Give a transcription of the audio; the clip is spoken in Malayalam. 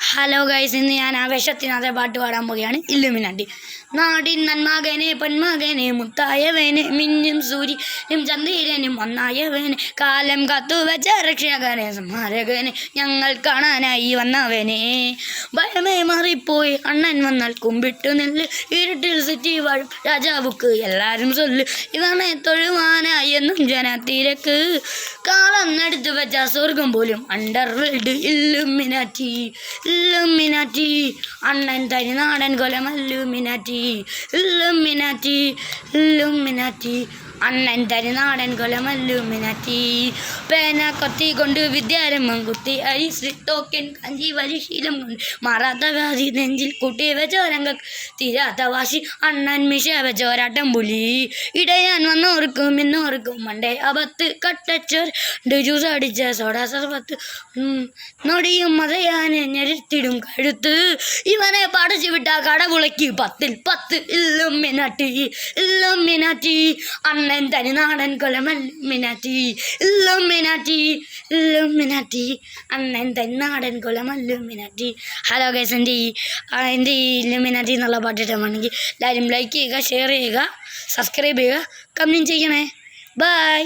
ഹലോ ഗൈസ് ഇന്ന് ഞാൻ ആവേശത്തിനാഥ പാട്ട് പാടാൻ പോവുകയാണ്. ഇല്ലുമിനാണ്ടി. നാടിൻ നന്മകനെ പൊന്മകനെ മുത്തായവനെ മിന്നും സൂര്യനും ചന്ദ്രനും ഒന്നായവനെ കാലം കത്തുവച്ച രക്ഷകനെ സ്മാരകനെ ഞങ്ങൾ കാണാനായി വന്നവനെ. ഭയമേ മാറിപ്പോയി അണ്ണൻ വന്നാൽ കുമ്പിട്ടു നെല്ല് ഇരുട്ടിൽ സിറ്റി വാഴും രാജാവുക്ക് എല്ലാവരും ചൊല്ലു ഇതാണ് തൊഴുവാനായി എന്നും ജനത്തിരക്ക്. കാലം എടുത്തു വെച്ച സ്വർഗം പോലും അണ്ടർ വേൾഡ് ഇല്ലുമിനാറ്റി ഇല്ലുമിനാറ്റി അണ്ണൻ തനി നാടൻ കൊലം അല്ലുമിനാറ്റി ഇല്ലുമിനാറ്റി ഇല്ലുമിനാറ്റി അണ്ണൻ തനി നാടൻ കൊലം അല്ലുമിനാറ്റി പേന കത്തി കൊണ്ട് വിദ്യാരംഭം കുത്തി അരിശ്രീ ടോക്കൻ കഞ്ചി വലിശീലം കൊണ്ട് മാറാത്ത വ്യാധി നെഞ്ചിൽ കൂട്ടി വെച്ചോരങ്ക തീരാത്ത വാശി. അണ്ണൻ മിഷ വെച്ചോരാട്ടം പുലി. ഇടയാൻ വന്നോർക്കും ഇന്നോർക്കും മണ്ടേ അബത്ത് കട്ടച്ചോർ. ജ്യൂസ് അടിച്ച സോഡ സർബത്ത്. ഉം, നൊടിയും മതയാൻ ഞെരുത്തിടും കഴുത്ത്. ഇവനെ പടച്ചു വിട്ട കടപുളയ്ക്ക് പത്തിൽ പത്ത് ഇല്ലും മിനാറ്റി. ഇല്ലും മിനാറ്റി. അണ്ണൻ തനി നാടൻ ഇല്ലും മിനാറ്റി. ഇല്ലും മിനാറ്റി അണ്ണൻ തനി നാടൻ കൊലമല്ലുമിനാറ്റി ഹലോ ഗൈസ് എന്റെ ഈ എന്റെ ഈ ലുമിനാറ്റി എന്നുള്ള പാട്ട് ഇഷ്ടമാണെങ്കിൽ എല്ലാവരും ലൈക്ക് ചെയ്യുക ഷെയർ ചെയ്യുക സബ്സ്ക്രൈബ് ചെയ്യുക കമന്റ് ചെയ്യണേ. ബൈ